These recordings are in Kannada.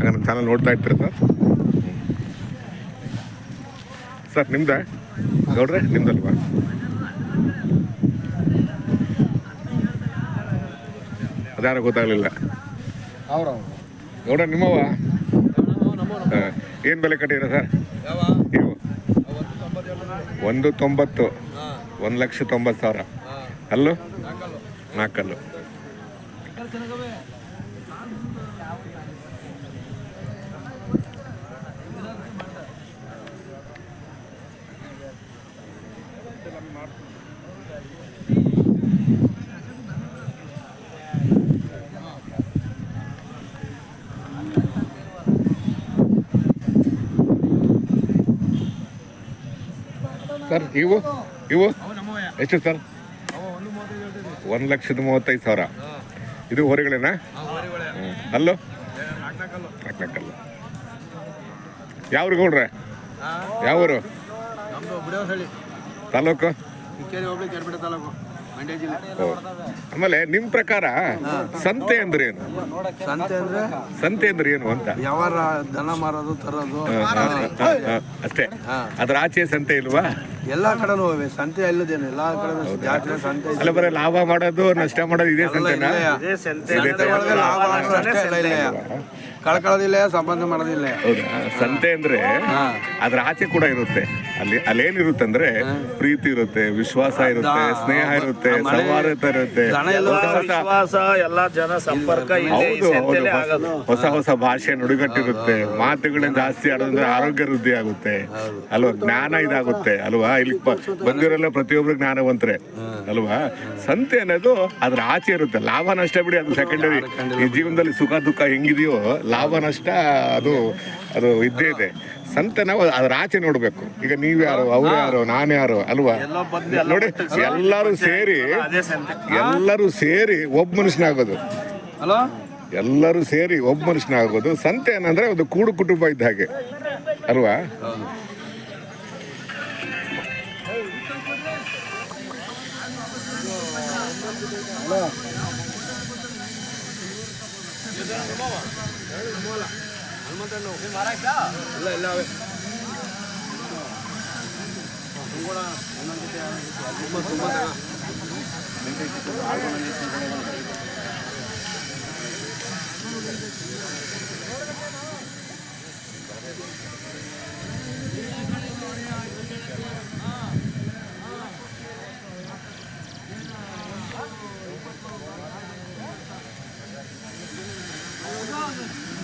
ಹಾಗೆ ನಮ್ಮ ಚಾನಲ್ ನೋಡ್ತಾ ಇರ್ತೀರ ಸರ್? ಸರ್ ನಿಮ್ದ? ನೋಡ್ರೆ ನಿಮ್ದಲ್ವಾ? ಅದಾರು ಗೊತ್ತಾಗಲಿಲ್ಲ. ನೋಡ್ರ ನಿಮ್ಮವ ಏನು ಬೆಲೆ ಕಟ್ಟಿರ ಸರ್? ನೀವು ಒಂದು ತೊಂಬತ್ತು ಒಂದು ಲಕ್ಷ ತೊಂಬತ್ತು ಸಾವಿರ. ಅಲ್ಲೂ? ನಾಲ್ಕಲ್ಲು. ಸರ್ ಇವು ಇವು? ಎಷ್ಟು ಸರ್? ಒಂದು ಲಕ್ಷದ ಮೂವತ್ತೈದು ಸಾವಿರ. ಇದು ಹೊರಗಳೇನಾ. ಅಲ್ಲೋ ನಾಲ್ಕಲ್ಲು ಯಾವ್ರಿಗೆ ಗೌಡ್ರೆ ಯಾವೂರು ಊರು? ತಾಲೂಕು? ತಾಲೂಕು. ಆಮೇಲೆ ನಿಮ್ ಪ್ರಕಾರ ಸಂತೆ ಅಂದ್ರೆ ಏನು? ಸಂತೆ ಅಂದ್ರೆ ಸಂತೆ ಅಂದ್ರೆ ಏನು ಅಂತ? ಯಾವಾರ ದನ ಮಾರೋದು ತರೋದು. ಅಷ್ಟೇ. ಅದ್ರ ಆಚೆ ಸಂತೆ ಇಲ್ವಾ? ಎಲ್ಲಾ ಕಡೆನೂ ಹೋಗಿ ಸಂತೆ ಇಲ್ಲದೇನು ಎಲ್ಲಾ ಕಡೆ ಜಾತ್ರೆ ಸಂತೆ. ಅಲ್ಲ ಬರೀ ಲಾಭ ಮಾಡೋದು ನಷ್ಟ ಮಾಡೋದು ಇದೇ ಸಂತೆನಾ? ಸಂತೆ. ಕಳ್ಕೊಳ್ಳೋದಿಲ್ಲ ಸಂಬಂಧ ಮಾಡೋದಿಲ್ಲ. ಸಂತೆ ಅಂದ್ರೆ ಅದ್ರ ಆಚೆ ಕೂಡ ಇರುತ್ತೆ. ಅಲ್ಲಿ ಅಲ್ಲೇನಿರುತ್ತೆ ಅಂದ್ರೆ ಪ್ರೀತಿ ಇರುತ್ತೆ ವಿಶ್ವಾಸ ಇರುತ್ತೆ ಸ್ನೇಹ ಇರುತ್ತೆ ಸೌಹಾರ್ದತೆ ಇರುತ್ತೆ. ಹೊಸ ಹೊಸ ವಿಶ್ವಾಸ ಎಲ್ಲ ಜನ ಸಂಪರ್ಕ ಇದೆ ಈ ಹೌದು ಹೌದು ಹೊಸ- ಹೊಸ ಹೊಸ ಭಾಷೆ ನುಡಿಗಟ್ಟಿರುತ್ತೆ. ಮಾತುಗಳನ್ನ ಜಾಸ್ತಿ ಆಡೋದ್ರೆ ಆರೋಗ್ಯ ವೃದ್ಧಿ ಆಗುತ್ತೆ. ಅಲ್ವಾ? ಜ್ಞಾನ ಇದಾಗುತ್ತೆ ಅಲ್ವಾ? ಇಲ್ಲಿ ಬಂದಿರೋಲ್ಲ ಪ್ರತಿಯೊಬ್ರು ಜ್ಞಾನವಂತರೆ ಅಲ್ವಾ? ಸಂತೆ ಅನ್ನೋದು ಅದ್ರ ಆಚೆ ಇರುತ್ತೆ. ಲಾಭ ನಷ್ಟ ಬಿಡಿ ಅದು ಸೆಕೆಂಡರಿ ಈ ಜೀವನದಲ್ಲಿ ಸುಖ ದುಃಖ ಹೆಂಗಿದೆಯೋ ಲಾಭ ನಷ್ಟ ಅದು ಅದು ಇದ್ದೇ ಇದೆ. ಸಂತೆ ನಾವು ಅದ್ರ ಆಚೆ ನೋಡ್ಬೇಕು. ಈಗ ನೀವ್ ಯಾರು ಅವ್ರು ಯಾರು ನಾನು ಯಾರು ಅಲ್ವಾ? ನೋಡಿ ಎಲ್ಲರೂ ಸೇರಿ ಎಲ್ಲರೂ ಸೇರಿ ಒಬ್ಬ ಮನುಷ್ಯನಾಗೋದು. ಎಲ್ಲರೂ ಸೇರಿ ಒಬ್ಬ ಮನುಷ್ಯನಾಗೋದು. ಸಂತೆ ಏನಂದ್ರೆ ಒಂದು ಕೂಡು ಕುಟುಂಬ ಇದ್ದ ಹಾಗೆ. ಅಲ್ವಾ? ಇಲ್ಲ ಇಲ್ಲ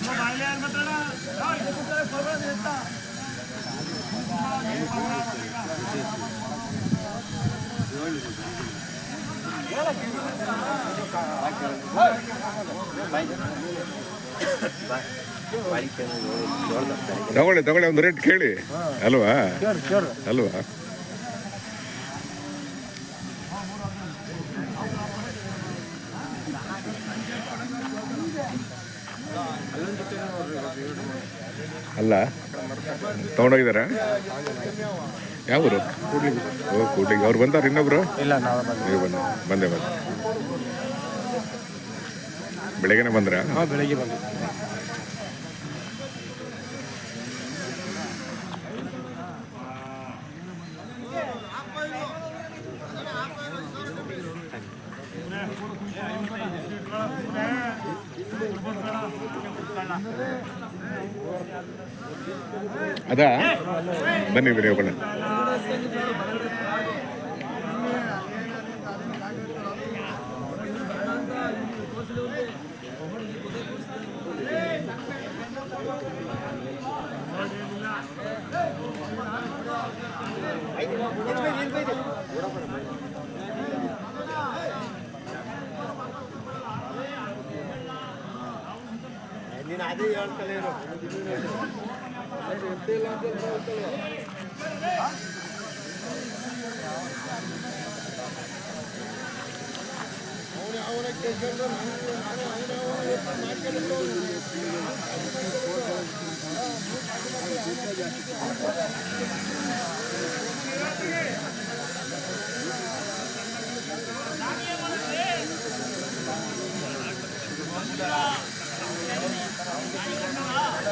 బాయిలే అనుకుంటారా ఇట్లా పొరపాటు చేస్తా ತಗೊಳ್ಳಿ ತಗೊಳ್ಳಿ ಒಂದು ರೇಟ್ ಕೇಳಿ. ಅಲ್ವಾ? ಅಲ್ವಾ? ಅಲ್ಲ ತಗೊಂಡೋಗಿದಾರ ಯಾವರು ಓ ಕೂಡ್ಲಿಗೆ. ಅವ್ರು ಬಂದಾರ ಇನ್ನೊಬ್ರು? ಇಲ್ಲ ಬಂದೆ ಬಂದೆ. ಬೆಳಗ್ಗೆನೆ ಬಂದ್ರಾ ಬೆಳಿಗ್ಗೆ ಬಂದು ಅದಾ ಬನ್ನಿ ಬನ್ನಿ ಹೋಗೋಣ ನೀನು ಅದೇ ಹೇಳ್ತಲ್ಲ ಇರೋ ಎತ್ತಿಲ್ಲ ಅಂತ ಹೇಳ್ತಲ್ವ ಅವನೇ ಅವನೇ ಕೇಳ್ಕೊಂಡು ನಾನು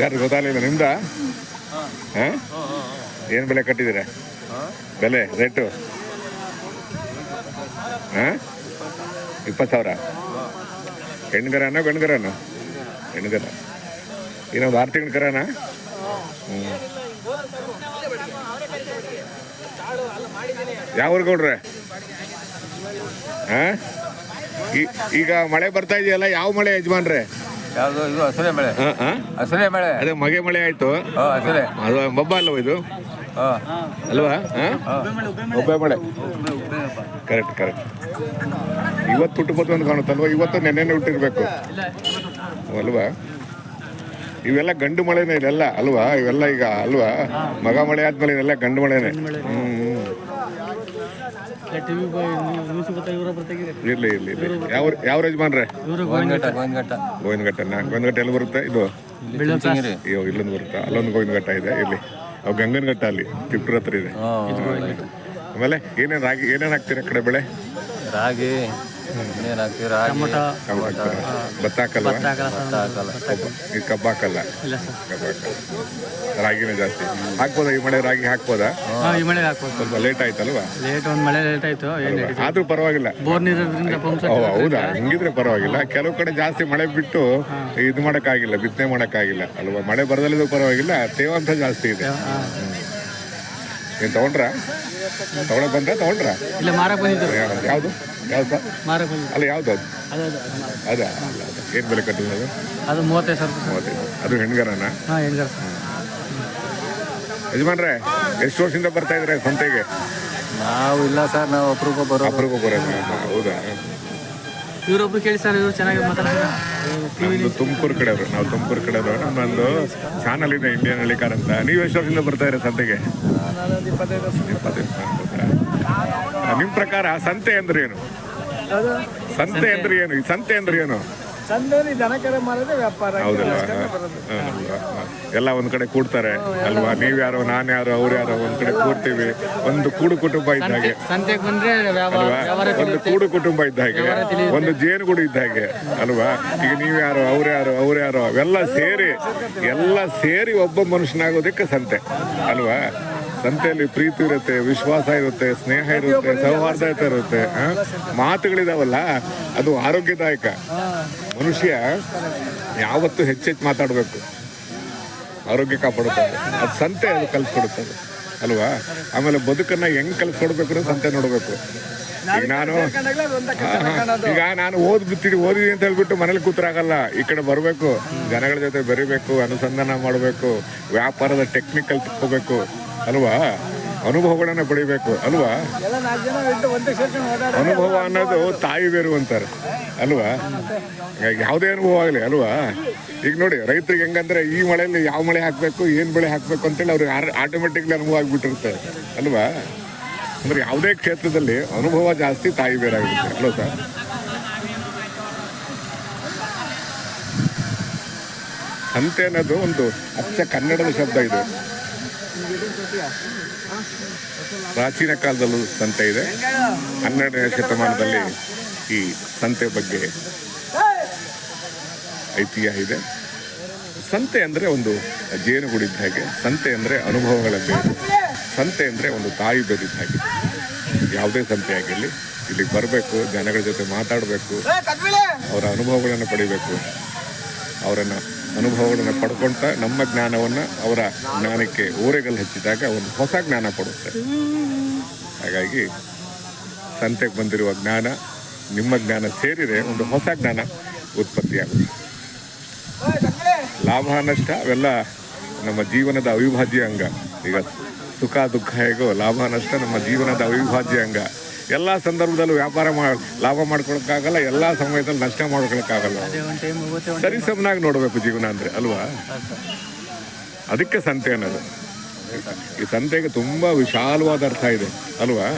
ಯಾರು ಗೊತ್ತಾಗಲಿಲ್ಲ ನಿಮ್ದ? ಹಾಂ. ಏನು ಬೆಲೆ ಕಟ್ಟಿದಿರ ಬೆಲೆ ರೇಟು? ಹಾಂ? ಇಪ್ಪತ್ತು ಸಾವಿರ? ಹೆಣ್ಗರನ ಗಂಡ್ಗರನ? ಹೆಣ್ಗರ. ಇನ್ನೊಂದು ಆರು ತಿಂಗಳ ಕರನ? ಯಾವ ಊರು ಗೌಡ್ರೆ? ಹಾಂ? ಈಗ ಮಳೆ ಬರ್ತಾ ಇದೆಯಲ್ಲ ಯಾವ ಮಳೆ ಯಜಮಾನ್ರೆ? ಯಾವುದು ಇದು ಹಸಿರೆ ಮಳೆ? ಹಾಂ ಹಾಂ? ಹಸಿರೆ ಮಳೆ. ಅದೇ ಮಗೆ ಮಳೆ ಆಯ್ತು. ಹಾಂ ಹಸಿರೆ. ಅದು ಮಬ್ಬ ಅಲ್ವ ಇದು? ಹಾಂ. ಅಲ್ವಾ? ಒಬ್ಬೆ ಮಳೆ. ಕರೆಕ್ಟ್ ಕರೆಕ್ಟ್ ಇವತ್ತು ಹುಟ್ಟುಬೋದು ಅಂತ ಕಾಣುತ್ತಲ್ವಾ ಇವತ್ತು ನೆನ್ನೆ ಹುಟ್ಟಿರ್ಬೇಕು. ಅಲ್ವಾ? ಇವೆಲ್ಲ ಗಂಡು ಮಳೆನೇ ಇದೆಲ್ಲ ಅಲ್ವಾ? ಇವೆಲ್ಲ ಈಗ ಅಲ್ವಾ? ಮಗ ಮಳೆ ಆದ್ಮೇಲೆ ಇದೆಲ್ಲ ಗಂಡು ಮಳೆನೇ. ಹ್ಮ್. ಇರ್ಲಿ ಇರ್ಲಿ ಇರ್ಲಿ. ಯಾವ ಯಾವ ಯಜಮಾನ್ರೆ? ಇವರು ಗೋವಿಂದಘಟ್ಟ ಗೋವಿಂದಘಟ್ಟ ಗೋವಿಂದಘಟ್ಟನ ಗೋವಿಂದಘಟ್ಟ ಎಲ್ಲಿ ಬರುತ್ತೆ ಇದು? ಅಯ್ಯೋ ಇಲ್ಲೊಂದು ಬರುತ್ತೆ? ಅಲ್ಲೊಂದು ಗೋವಿಂದಘಟ್ಟ ಇದೆ ಇಲ್ಲಿ ಅವು ಗಂಗನಘಟ್ಟ ಅಲ್ಲಿ ತಿಪ್ಟೂರ್ ಹತ್ರ ಇದೆ. ಆಮೇಲೆ ಏನೇನು ರಾಗಿ ಏನೇನು ಹಾಕ್ತೀರಾ ಆ ಕಡೆ ಬೆಳೆ? ರಾಗಿ ಇನ್ನೇನು ಹಾಕ್ತೀವಿ ರಾಗಿ ಕಬ್ಬು ಹಾಕ್ತೀರಾ? ಭತ್ತ ಹಾಕಲ್ಲ ಈ ಕಬ್ಬು ಹಾಕಲ್ಲ ಇಲ್ಲ ಸರ್. ಕಬ್ಬು ಹಾಕಲ್ಲ ರಾಗಿನೇ ಜಾಸ್ತಿ. ಹಾಕ್ಬೋದಾ? ಈ ಮಳೆ ರಾಗಿ ಹಾಕ್ಬೋದಾ? ಹಾಂ ಈ ಮಳೆ ಹಾಕ್ಬೋದು ಸ್ವಲ್ಪ ಲೇಟ್ ಆಯ್ತಲ್ವಾ? ಲೇಟ್ ಒಂದು ಮಳೆ ಲೇಟ್ ಆಯ್ತು ಏನು ಆದ್ರೂ ಪರವಾಗಿಲ್ಲ. ಬೋರ್ ನೀರಿದ್ರಿಂದ ಪಂಪ್ ಓ ಹೌದಾ? ಹಿಂಗಿದ್ರೆ ಪರವಾಗಿಲ್ಲ. ಕೆಲವು ಕಡೆ ಜಾಸ್ತಿ ಮಳೆ ಬಿಟ್ಟು ಇದು ಮಾಡಕ್ಕಾಗಿಲ್ಲ ಬಿತ್ತನೆ ಆಗಿಲ್ಲ ಅಲ್ವಾ? ಮಳೆ ಬರದಲ್ಲಿದ್ದು ಪರವಾಗಿಲ್ಲ ತೇವಾಂಶ ಜಾಸ್ತಿ ಇದೆ. ನೀನು ತಗೊಂಡ್ರಾ? ತಗೊಳಕ್ ಬಂದ್ರ ತಗೊಂಡ್ರಾ? ಇಲ್ಲ ಮಾರಕ್ಕೆ ಬಂದಿದ್ರು. ಯಾವುದು? ಯಾವ್ದು ಸರ್? ಬಂದಿ ಅಲ್ಲ ಯಾವ್ದು ಅದು? ಅದು ಅದು ಅದು ಅಲ್ಲ ಅದು ಏನು ಬೆಲೆ ಕಟ್ಟಿದ್ರು ಅದು? ಅದು ಮೂವತ್ತೈದು ಸಾವಿರ ಮೂವತ್ತೈದು ಅದು ಹೆಣ್ಗರನ? ಹಾಂ ಹೆಂಗಾರ ಸರ್. ಯಜಮಾನ್ರೆ ಎಷ್ಟು ವರ್ಷದಿಂದ ಬರ್ತಾ ಇದ್ರೆ ಸಂತೆಗೆ ನಾವು ಇಲ್ಲ ಸರ್ ನಾವು ಅಪರೂಪ ಬರೋ ಅಪರೂಪ ಬರೋದು. ಹೌದಾ? ಇವರೊಬ್ರು ಕೇಳಿ ಸರ್, ಇವರು ಚೆನ್ನಾಗಿ ಮಾತಾಡ್ತಾರೆ ತುಮಕೂರು ಕಡೆ ಅವರು. ನಾವು ತುಮಕೂರು ಕಡೆ ಅವರು. ನಮ್ಮೊಂದು ಚಾನಲ್ ಇದೆ ಇಂಡಿಯನ್ ಹಳ್ಳಿಕಾರ್ ಅಂತ. ನೀವು ಎಷ್ಟು ವರ್ಷದಿಂದ ಬರ್ತಾ ಇರೋ ಸಂತೆಗೆ? ಇಪ್ಪತ್ತೈದು ವರ್ಷ ಬರ್ತಾ. ನಿಮ್ ಪ್ರಕಾರ ಸಂತೆ ಅಂದ್ರೆ ಏನು? ಸಂತೆ ಅಂದ್ರೆ ಏನು? ಸಂತೆ ಅಂದ್ರೆ ಏನು? ದನಕರ ಮಾರೋದೇ ವ್ಯಾಪಾರ. ಎಲ್ಲ ಒಂದ್ ಕಡೆ ಕೂಡ್ತಾರೆ ಅಲ್ವಾ? ನೀವ್ ಯಾರು ನಾನ್ ಯಾರು ಅವ್ರು ಯಾರು ಒಂದ್ ಕಡೆ ಕೂಡ್ತೀವಿ. ಒಂದು ಕೂಡು ಕುಟುಂಬ ಇದ್ದ ಹಾಗೆ. ಸಂತೆಗೆ ಬಂದ್ರೆ ವ್ಯಾಪಾರ ಅಲ್ವಾ? ಒಂದು ಕೂಡು ಕುಟುಂಬ ಇದ್ದ ಹಾಗೆ. ಒಂದು ಜೇನುಗೂಡು ಇದ್ದ ಹಾಗೆ ಅಲ್ವಾ? ಈಗ ನೀವ್ ಯಾರು ಅವ್ರು ಯಾರು ಅವ್ರು ಯಾರು ಅವೆಲ್ಲ ಸೇರಿ ಎಲ್ಲ ಸೇರಿ ಒಬ್ಬ ಮನುಷ್ಯನಾಗೋದಕ್ಕೆ ಸಂತೆ ಅಲ್ವಾ? ಸಂತೆಯಲ್ಲಿ ಪ್ರೀತಿ ಇರುತ್ತೆ ವಿಶ್ವಾಸ ಇರುತ್ತೆ ಸ್ನೇಹ ಇರುತ್ತೆ ಸೌಹಾರ್ದತೆ ಇರುತ್ತೆ ಮಾತುಗಳಿದಾವಲ್ಲ ಅದು ಆರೋಗ್ಯದಾಯಕ. ಮನುಷ್ಯ ಯಾವತ್ತು ಹೆಚ್ಚೆಚ್ಚು ಮಾತಾಡಬೇಕು. ಆರೋಗ್ಯ ಕಾಪಾಡುತ್ತೆ. ಅದು ಸಂತೆ ಅದು ಕಲ್ಸ್ಕೊಡುತ್ತದೆ ಅಲ್ವಾ? ಆಮೇಲೆ ಬದುಕನ್ನ ಹೆಂಗ್ ಕಲ್ಸ್ಕೊಡ್ಬೇಕು ಸಂತೆ ನೋಡಬೇಕು. ಈಗ ನಾನು. ಈಗ ನಾನು ಓದ್ ಬಿತ್ತಿಡಿ ಓದಿದೆ ಅಂತ ಹೇಳ್ಬಿಟ್ಟು ಮನೇಲಿ ಕೂತ್ರಾಗಲ್ಲ. ಈ ಕಡೆ ಬರಬೇಕು. ಜನಗಳ ಜೊತೆ ಬೆರಿಬೇಕು ಅನುಸಂಧಾನ ಮಾಡಬೇಕು. ವ್ಯಾಪಾರದ ಟೆಕ್ನಿಕಲ್ ತಿಳ್ಕೋಬೇಕು ಅಲ್ವಾ? ಅನುಭವಗಳನ್ನ ಪಡಿಬೇಕು ಅಲ್ವಾ? ಅನುಭವ ಅನ್ನೋದು ತಾಯಿ ಬೇರು ಅಂತಾರೆ ಅಲ್ವಾ? ಯಾವುದೇ ಅನುಭವ ಆಗಲಿ ಅಲ್ವಾ? ಈಗ ನೋಡಿ ರೈತರಿಗೆ ಹೆಂಗಂದ್ರೆ ಈ ಮಳೆಯಲ್ಲಿ ಯಾವ ಮಳೆ ಹಾಕಬೇಕು ಏನು ಬೆಳೆ ಹಾಕಬೇಕು ಅಂತೇಳಿ ಅವ್ರಿಗೆ ಆಟೋಮೆಟಿಕ್ಲಿ ಅನುಭವ ಆಗಿಬಿಟ್ಟಿರುತ್ತೆ ಅಲ್ವಾ? ಅಂದ್ರೆ ಯಾವುದೇ ಕ್ಷೇತ್ರದಲ್ಲಿ ಅನುಭವ ಜಾಸ್ತಿ ತಾಯಿ ಬೇರಾಗಿರುತ್ತೆ ಅಲ್ವಾ ಸರ್? ಸಂತೆ ಅನ್ನೋದು ಒಂದು ಅಚ್ಚ ಕನ್ನಡದ ಶಬ್ದ ಇದು. ಪ್ರಾಚೀನ ಕಾಲದಲ್ಲೂ ಸಂತೆ ಇದೆ. ಹನ್ನೆರಡನೇ ಶತಮಾನದಲ್ಲಿ ಈ ಸಂತೆ ಬಗ್ಗೆ ಐತಿಹ್ಯ ಇದೆ. ಸಂತೆ ಅಂದರೆ ಒಂದು ಜೇನುಗೂಡಿದ್ದ ಹಾಗೆ, ಸಂತೆ ಅಂದರೆ ಅನುಭವಗಳ ಬೇರು ಸಂತೆ ಅಂದರೆ ಒಂದು ತಾಯಿ ಬೇರಿದ್ದ ಹಾಗೆ. ಯಾವುದೇ ಸಂತೆ ಆಗಿರಲಿ ಇಲ್ಲಿಗೆ ಬರಬೇಕು, ಜನಗಳ ಜೊತೆ ಮಾತಾಡಬೇಕು, ಅವರ ಅನುಭವಗಳನ್ನು ಪಡಿಬೇಕು, ಅವರನ್ನು ಅನುಭವಗಳನ್ನು ಪಡ್ಕೊಂತ ನಮ್ಮ ಜ್ಞಾನವನ್ನು ಅವರ ಜ್ಞಾನಕ್ಕೆ ಊರೆಗಲ್ ಹಚ್ಚಿದಾಗ ಒಂದು ಹೊಸ ಜ್ಞಾನ ಕೊಡುತ್ತೆ. ಹಾಗಾಗಿ ಸಂತೆಗೆ ಬಂದಿರುವ ಜ್ಞಾನ, ನಿಮ್ಮ ಜ್ಞಾನ ಸೇರಿದರೆ ಒಂದು ಹೊಸ ಜ್ಞಾನ ಉತ್ಪತ್ತಿಯಾಗುತ್ತೆ. ಲಾಭ, ನಷ್ಟ ಅವೆಲ್ಲ ನಮ್ಮ ಜೀವನದ ಅವಿಭಾಜ್ಯ ಅಂಗ. ಈಗ ಸುಖ, ದುಃಖ ಹೇಗೋ ಲಾಭ, ನಷ್ಟ ನಮ್ಮ ಜೀವನದ ಅವಿಭಾಜ್ಯ ಅಂಗ. ಎಲ್ಲ ಸಂದರ್ಭದಲ್ಲೂ ವ್ಯಾಪಾರ ಮಾಡಿ ಲಾಭ ಮಾಡ್ಕೊಳಕ್ಕಾಗಲ್ಲ ಎಲ್ಲ ಸಮಯದಲ್ಲಿ ನಷ್ಟ ಮಾಡ್ಕೊಳಕ್ಕಾಗಲ್ಲ. ಸರಿ ಸಮನಾಗಿ ನೋಡಬೇಕು ಜೀವನ ಅಂದರೆ ಅಲ್ವಾ? ಅದಕ್ಕೆ ಸಂತೆ ಅನ್ನೋದು. ಈ ಸಂತೆಗೆ ತುಂಬಾ ವಿಶಾಲವಾದ ಅರ್ಥ ಇದೆ ಅಲ್ವಾ?